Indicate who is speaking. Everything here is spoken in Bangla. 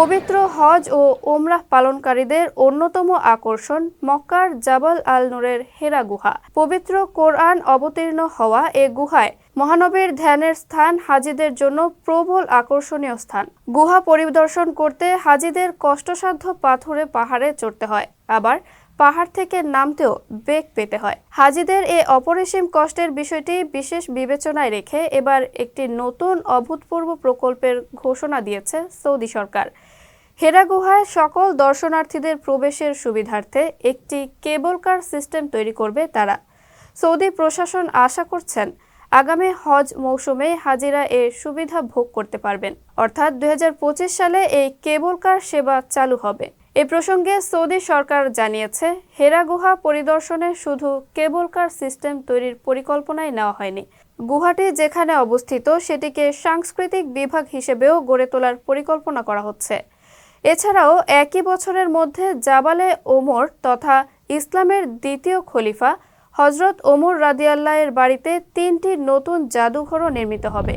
Speaker 1: পবিত্র হজ ও ওমরাহ পালনকারীদের অন্যতম আকর্ষণ মক্কার জাবাল আল নূরের হেরা গুহা। পবিত্র কোরআন অবতীর্ণ হওয়া এ গুহায় মহানবীর ধ্যানের স্থান হাজিদের জন্য প্রবল আকর্ষণীয় স্থান। গুহা পরিদর্শন করতে হাজিদের কষ্টসাধ্য পাথুরে পাহাড়ে চড়তে হয়। আবার পাহাড় থেকে নামতেও বেগ পেতে হয়। হাজিদের এ অপরিসীম কষ্টের বিষয়টি বিশেষ বিবেচনায় রেখে এবার একটি নতুন অভূতপূর্ব প্রকল্পের ঘোষণা দিয়েছে সৌদি সরকার। হেরা গুহায় সকল দর্শনার্থীদের প্রবেশের সুবিধার্থে একটি কেবল কার সিস্টেম তৈরি করবে তারা। সৌদি প্রশাসন আশা করছেন, আগামী হজ মৌসুমে হাজিরা এ সুবিধা ভোগ করতে পারবেন। অর্থাৎ দুই হাজার পঁচিশ সালে এই কেবল কার সেবা চালু হবে। এ প্রসঙ্গে সৌদি সরকার জানিয়েছে, হেরা গুহা পরিদর্শনে শুধু কেবল কার সিস্টেম তৈরির পরিকল্পনায় নেওয়া হয়নি। গুহাটি যেখানে অবস্থিত, সেটিকে সাংস্কৃতিক বিভাগ হিসেবেও গড়ে তোলার পরিকল্পনা করা হচ্ছে। এছাড়াও একই বছরের মধ্যে জাবালে ওমর তথা ইসলামের দ্বিতীয় খলিফা হজরত ওমর রাদিয়াল্লাহের বাড়িতে তিনটি নতুন জাদুঘরও নির্মিত হবে।